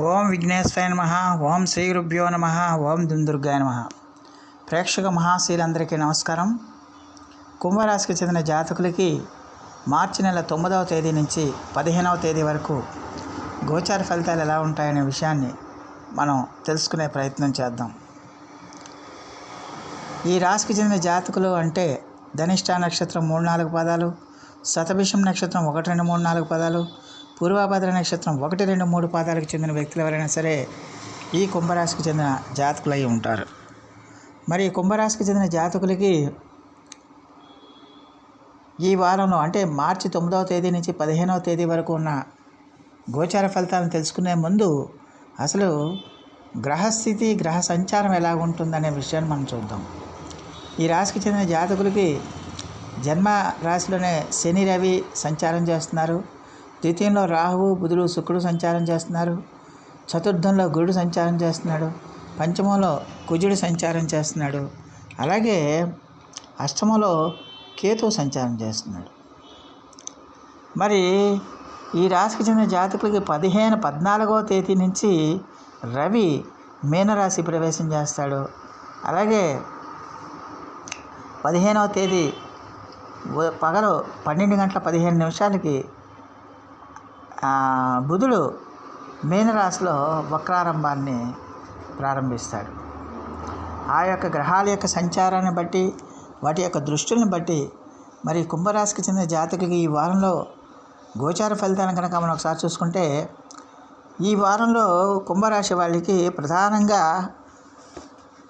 ఓం విఘ్నేశ్వరాయ నమ ఓం శ్రీ గురుభ్యో నమ ఓం దుందుర్గాయ నమ. ప్రేక్షక మహాశీలందరికీ నమస్కారం. కుంభరాశికి చెందిన జాతకులకి మార్చి నెల తొమ్మిదవ తేదీ నుంచి పదిహేనవ తేదీ వరకు గోచార ఫలితాలు ఎలా ఉంటాయనే విషయాన్ని మనం తెలుసుకునే ప్రయత్నం చేద్దాం. ఈ రాశికి చెందిన జాతకులు అంటే ధనిష్ట నక్షత్రం మూడు నాలుగు పదాలు శతభిషం నక్షత్రం ఒకటి రెండు మూడు నాలుగు పదాలు పూర్వభద్ర నక్షత్రం ఒకటి రెండు మూడు పాదాలకు చెందిన వ్యక్తులు ఎవరైనా సరే ఈ కుంభరాశికి చెందిన జాతకులు అయి ఉంటారు. మరి కుంభరాశికి చెందిన జాతకులకి ఈ వారంలో అంటే మార్చి తొమ్మిదవ తేదీ నుంచి పదిహేనవ తేదీ వరకు ఉన్న గోచార ఫలితాలను తెలుసుకునే ముందు అసలు గ్రహస్థితి గ్రహ సంచారం ఎలా ఉంటుందనే విషయాన్ని మనం చూద్దాం. ఈ రాశికి చెందిన జాతకులకి జన్మ రాశిలోనే శని రవి సంచారం చేస్తున్నారు. ద్వితీయంలో రాహువు బుధుడు శుక్రుడు సంచారం చేస్తున్నారు. చతుర్థంలో గురుడు సంచారం చేస్తున్నాడు. పంచమంలో కుజుడు సంచారం చేస్తున్నాడు. అలాగే అష్టమంలో కేతు సంచారం చేస్తున్నాడు. మరి ఈ రాశికి చెందిన జాతకులకి పదిహేను పద్నాలుగవ తేదీ నుంచి రవి మీనరాశి ప్రవేశం చేస్తాడు. అలాగే పదిహేనవ తేదీ పగలు పన్నెండు గంటల పదిహేను నిమిషాలకి బుధుడు మీనరాశిలో వక్రారంభాన్ని ప్రారంభిస్తాడు. ఆ యొక్క గ్రహాల యొక్క సంచారాన్ని బట్టి వాటి యొక్క దృష్టిని బట్టి మరి కుంభరాశికి చెందిన జాతకులకి ఈ వారంలో గోచార ఫలితాన్ని కనుక మనం ఒకసారి చూసుకుంటే ఈ వారంలో కుంభరాశి వాళ్ళకి ప్రధానంగా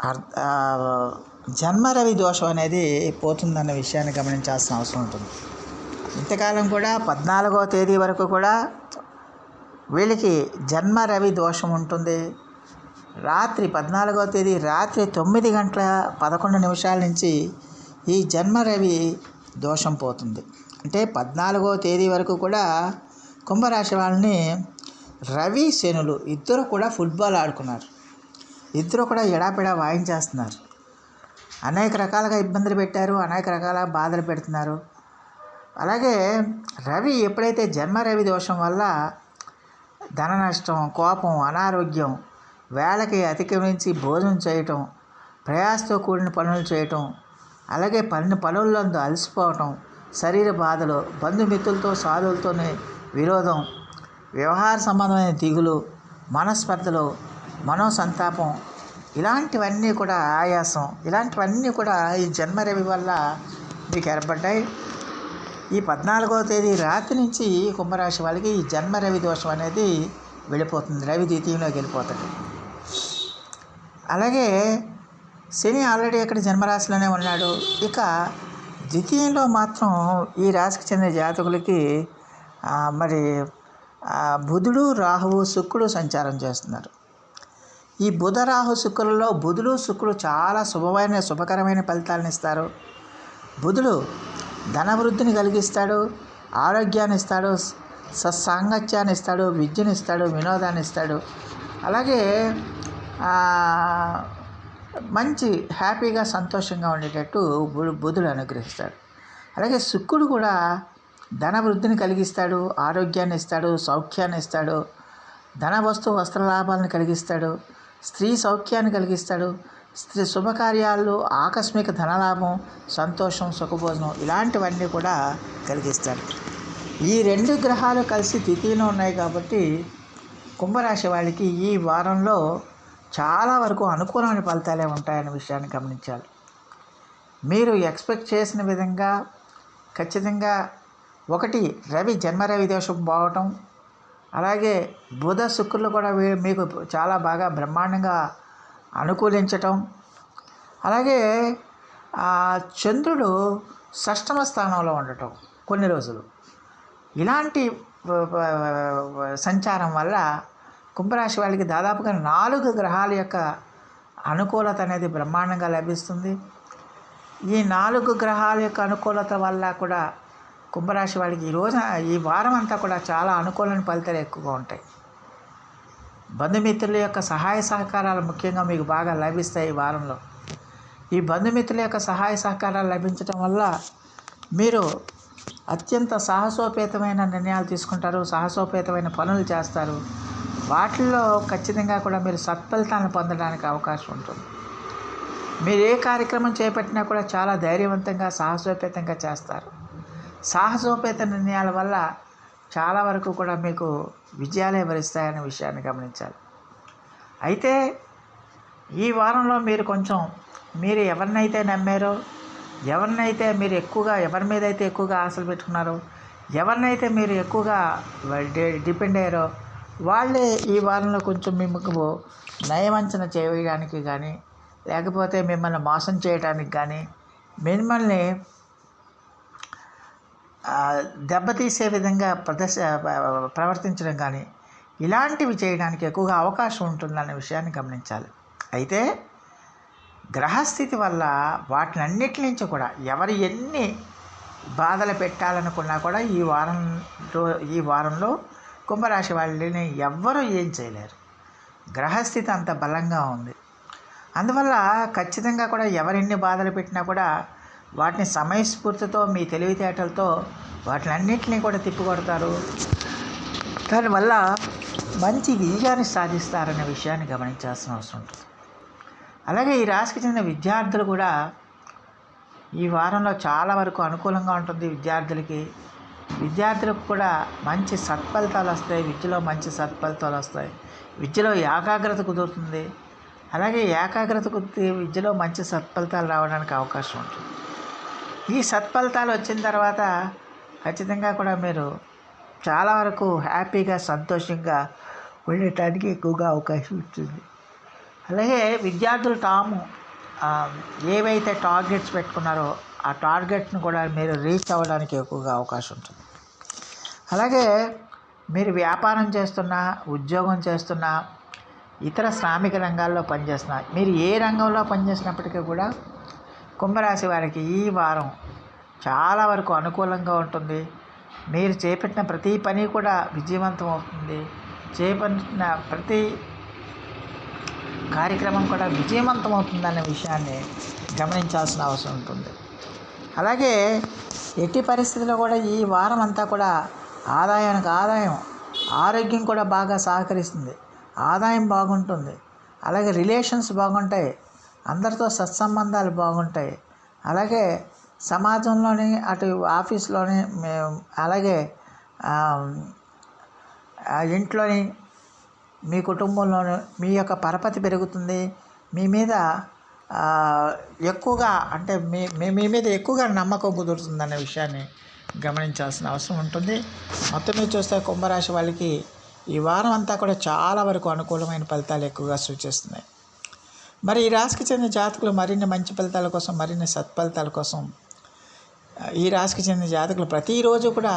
అర్- జన్మరవి దోషం అనేది పోతుందన్న విషయాన్ని గమనించాల్సిన అవసరం ఉంటుంది. ఇంతకాలం కూడా పద్నాలుగో తేదీ వరకు కూడా వీళ్ళకి జన్మ రవి దోషం ఉంటుంది. రాత్రి పద్నాలుగో తేదీ రాత్రి తొమ్మిది గంటల పదకొండు నిమిషాల నుంచి ఈ జన్మ రవి దోషం పోతుంది. అంటే పద్నాలుగో తేదీ వరకు కూడా కుంభరాశి వాళ్ళని రవి శనులు ఇద్దరు కూడా ఫుట్బాల్ ఆడుకున్నారు. ఇద్దరు కూడా ఎడాపెడా వాయించేస్తున్నారు. అనేక రకాలుగా ఇబ్బందులు పెట్టారు అనేక రకాల బాధలు పెడుతున్నారు. అలాగే రవి ఎప్పుడైతే జన్మ రవి దోషం వల్ల ధన నష్టం కోపం అనారోగ్యం వేళకి అతిక్రమించి భోజనం చేయటం ప్రయాసతో కూడిన పనులు చేయటం అలాగే పని పనులందు అలసిపోవటం శరీర బాధలు బంధుమిత్రులతో సాధువులతోనే విరోధం వ్యవహార సంబంధమైన దిగులు మనస్పర్ధలు మనోసంతాపం ఇలాంటివన్నీ కూడా ఆయాసం. ఇలాంటివన్నీ కూడా ఈ జన్మరవి వల్ల మీకు ఏర్పడ్డాయి. ఈ పద్నాలుగో తేదీ రాత్రి నుంచి కుంభరాశి వాళ్ళకి ఈ జన్మ రవి దోషం అనేది వెళ్ళిపోతుంది. రవి ద్వితీయంలోకి వెళ్ళిపోతాడు. అలాగే శని ఆల్రెడీ ఇక్కడ జన్మరాశిలోనే ఉన్నాడు. ఇక ద్వితీయంలో మాత్రం ఈ రాశికి చెందిన జాతకులకి మరి బుధుడు రాహువు శుక్రుడు సంచారం చేస్తున్నారు. ఈ బుధ రాహు శుక్రులలో బుధుడు శుక్రుడు చాలా శుభమైన శుభకరమైన ఫలితాలను ఇస్తారు. బుధుడు ధనవృద్ధిని కలిగిస్తాడు ఆరోగ్యాన్ని ఇస్తాడు సత్సాంగత్యాన్ని ఇస్తాడు విద్యను ఇస్తాడు వినోదాన్ని ఇస్తాడు. అలాగే మంచి హ్యాపీగా సంతోషంగా ఉండేటట్టు బు- బుధుడు అనుగ్రహిస్తాడు. అలాగే శుక్రుడు కూడా ధన వృద్ధిని కలిగిస్తాడు ఆరోగ్యాన్ని ఇస్తాడు సౌఖ్యాన్ని ఇస్తాడు ధన వస్తు వస్త్రలాభాలను కలిగిస్తాడు స్త్రీ సౌఖ్యాన్ని కలిగిస్తాడు స్త్రీ శుభకార్యాలు ఆకస్మిక ధనలాభం సంతోషం సుఖభోజనం ఇలాంటివన్నీ కూడా కలిగిస్తాడు ఈ రెండు గ్రహాలు కలిసి తిథిలో ఉన్నాయి కాబట్టి కుంభరాశి వాళ్ళకి ఈ వారంలో చాలా వరకు అనుకూలమైన ఫలితాలే ఉంటాయనే విషయాన్ని గమనించాలి. మీరు ఎక్స్పెక్ట్ చేసిన విధంగా ఖచ్చితంగా ఒకటి రవి జన్మరవి దోషం పోవటం అలాగే బుధ శుక్రులు కూడా మీకు చాలా బాగా బ్రహ్మాండంగా అనుకూలించటం. అలాగే ఆ చంద్రుడు షష్టమ స్థానంలో ఉండటం కొన్ని రోజులు. ఇలాంటి సంచారం వల్ల కుంభరాశి వాళ్ళకి దాదాపుగా నాలుగు గ్రహాల యొక్క అనుకూలత అనేది బ్రహ్మాండంగా లభిస్తుంది. ఈ నాలుగు గ్రహాల యొక్క అనుకూలత వల్ల కూడా కుంభరాశి వాళ్ళకి ఈ రోజున ఈ వారం అంతా కూడా చాలా అనుకూలమైన ఫలితాలు ఎక్కువగా ఉంటాయి. బంధుమిత్రుల యొక్క సహాయ సహకారాలు ముఖ్యంగా మీకు బాగా లభిస్తాయి ఈ వారంలో. ఈ బంధుమిత్రుల యొక్క సహాయ సహకారాలు లభించడం వల్ల మీరు అత్యంత సాహసోపేతమైన నిర్ణయాలు తీసుకుంటారు సాహసోపేతమైన పనులు చేస్తారు. వాటిల్లో ఖచ్చితంగా కూడా మీరు సత్ఫలితాలను పొందడానికి అవకాశం ఉంటుంది. మీరు ఏ కార్యక్రమం చేపట్టినా కూడా చాలా ధైర్యవంతంగా సాహసోపేతంగా చేస్తారు. సాహసోపేత నిర్ణయాల వల్ల చాలా వరకు కూడా మీకు విజయాలే వరిస్తాయనే విషయాన్ని గమనించాలి. అయితే ఈ వారంలో మీరు కొంచెం మీరు ఎవరినైతే నమ్మారో ఎవరినైతే మీరు ఎక్కువగా ఎవరి మీద అయితే ఎక్కువగా ఆశలు పెట్టుకున్నారో ఎవరినైతే మీరు ఎక్కువగా డిపెండ్ అయ్యారో వాళ్ళే ఈ వారంలో కొంచెం మీకు నయవంచన చేయడానికి కానీ లేకపోతే మిమ్మల్ని మోసం చేయడానికి కానీ మిమ్మల్ని దెబ్బతీసే విధంగా ప్రదర్శ ప్రవర్తించడం కానీ ఇలాంటివి చేయడానికి ఎక్కువగా అవకాశం ఉంటుందనే విషయాన్ని గమనించాలి. అయితే గ్రహస్థితి వల్ల వాటిని అన్నిటి నుంచి కూడా ఎవరు ఎన్ని బాధలు పెట్టాలనుకున్నా కూడా ఈ వారంలో ఈ వారంలో కుంభరాశి వాళ్ళని ఎవ్వరూ ఏం చేయలేరు. గ్రహస్థితి అంత బలంగా ఉంది. అందువల్ల ఖచ్చితంగా కూడా ఎవరెన్ని బాధలు పెట్టినా కూడా వాటిని సమయస్ఫూర్తితో మీ తెలివితేటలతో వాటినన్నింటినీ కూడా తిప్పికొడతారు. దానివల్ల మంచి విజయాన్ని సాధిస్తారనే విషయాన్ని గమనించాల్సిన అవసరం ఉంటుంది. అలాగే ఈ రాశికి చెందిన విద్యార్థులు కూడా ఈ వారంలో చాలా వరకు అనుకూలంగా ఉంటుంది విద్యార్థులకి. విద్యార్థులకు కూడా మంచి సత్ఫలితాలు వస్తాయి. విద్యలో మంచి సత్ఫలితాలు వస్తాయి. విద్యలో ఏకాగ్రత కుదురుతుంది. అలాగే ఏకాగ్రత కుదిరి విద్యలో మంచి సత్ఫలితాలు రావడానికి అవకాశం ఉంటుంది. ఈ సత్ఫలితాలు వచ్చిన తర్వాత ఖచ్చితంగా కూడా మీరు చాలా వరకు హ్యాపీగా సంతోషంగా ఉండటానికి ఎక్కువగా అవకాశం ఉంటుంది. అలాగే విద్యార్థులు తాము ఏవైతే టార్గెట్స్ పెట్టుకున్నారో ఆ టార్గెట్ను కూడా మీరు రీచ్ అవ్వడానికి ఎక్కువగా అవకాశం ఉంటుంది. అలాగే మీరు వ్యాపారం చేస్తున్నా ఉద్యోగం చేస్తున్నా ఇతర శ్రామిక రంగాల్లో పనిచేస్తున్నా మీరు ఏ రంగంలో పనిచేసినప్పటికీ కూడా కుంభరాశి వారికి ఈ వారం చాలా వరకు అనుకూలంగా ఉంటుంది. మీరు చేపట్టిన ప్రతి పని కూడా విజయవంతం అవుతుంది. చేపట్టిన ప్రతి కార్యక్రమం కూడా విజయవంతం అవుతుందనే విషయాన్ని గమనించాల్సిన అవసరం ఉంటుంది. అలాగే ఎట్టి పరిస్థితుల్లో కూడా ఈ వారం అంతా కూడా ఆదాయానికి ఆదాయం ఆరోగ్యం కూడా బాగా సహకరిస్తుంది. ఆదాయం బాగుంటుంది. అలాగే రిలేషన్స్ బాగుంటాయి. అందరితో సత్సంబంధాలు బాగుంటాయి. అలాగే సమాజంలోని అటు ఆఫీస్లోని మేము అలాగే ఇంట్లోని మీ కుటుంబంలోని మీ యొక్క పరపతి పెరుగుతుంది. మీ మీద ఎక్కువగా అంటే మీ- మీ మీద ఎక్కువగా నమ్మకం కుదురుతుంది అనే విషయాన్ని గమనించాల్సిన అవసరం ఉంటుంది. మొత్తం మీద చూస్తే కుంభరాశి వాళ్ళకి ఈ వారం అంతా కూడా చాలా వరకు అనుకూలమైన ఫలితాలు ఎక్కువగా సూచిస్తున్నాయి. మరి ఈ రాశికి చెందిన జాతకులు మరిన్ని మంచి ఫలితాల కోసం మరిన్ని సత్ఫలితాల కోసం ఈ రాశికి చెందిన జాతకులు ప్రతిరోజు కూడా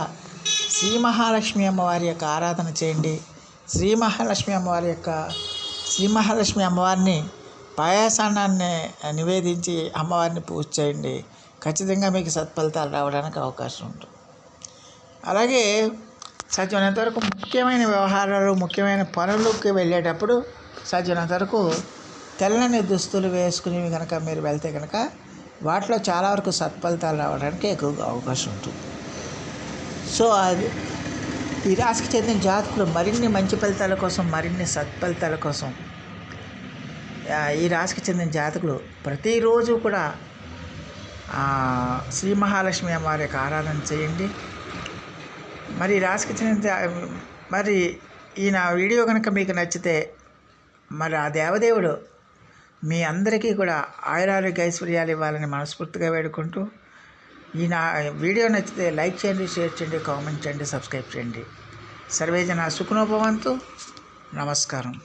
శ్రీ మహాలక్ష్మి అమ్మవారి యొక్క ఆరాధన చేయండి. శ్రీ మహాలక్ష్మి అమ్మవారి యొక్క శ్రీ మహాలక్ష్మి అమ్మవారిని పాయాసాన్నాన్ని నివేదించి అమ్మవారిని పూజ చేయండి. ఖచ్చితంగా మీకు సత్ఫలితాలు రావడానికి అవకాశం ఉంటుంది. అలాగే సాధ్యమైనంత వరకు ముఖ్యమైన వ్యవహారాలు ముఖ్యమైన పనులకి వెళ్ళేటప్పుడు సాధ్యమైనంత వరకు తెల్లని దుస్తులు వేసుకునేవి కనుక మీరు వెళ్తే కనుక వాటిలో చాలా వరకు సత్ఫలితాలు రావడానికి ఎక్కువగా అవకాశం ఉంటుంది. సో అది ఈ రాశికి చెందిన జాతకులు మరిన్ని మంచి ఫలితాల కోసం మరిన్ని సత్ఫలితాల కోసం ఈ రాశికి చెందిన జాతకులు ప్రతిరోజు కూడా శ్రీ మహాలక్ష్మి అమ్మవారి యొక్క ఆరాధన చేయండి. మరి రాశికి చెందిన మరి ఈ నా వీడియో కనుక మీకు నచ్చితే మరి ఆ దేవదేవుడు మీ అందరికీ కూడా ఆయురారోగ్య ఐశ్వర్యాలు ఇవ్వాలని మనస్ఫూర్తిగా వేడుకుంటూ ఈ నా వీడియో నచ్చితే లైక్ చేయండి షేర్ చేయండి కామెంట్ చేయండి సబ్స్క్రైబ్ చేయండి. సర్వేజన సుఖనోభవంతు నమస్కారం.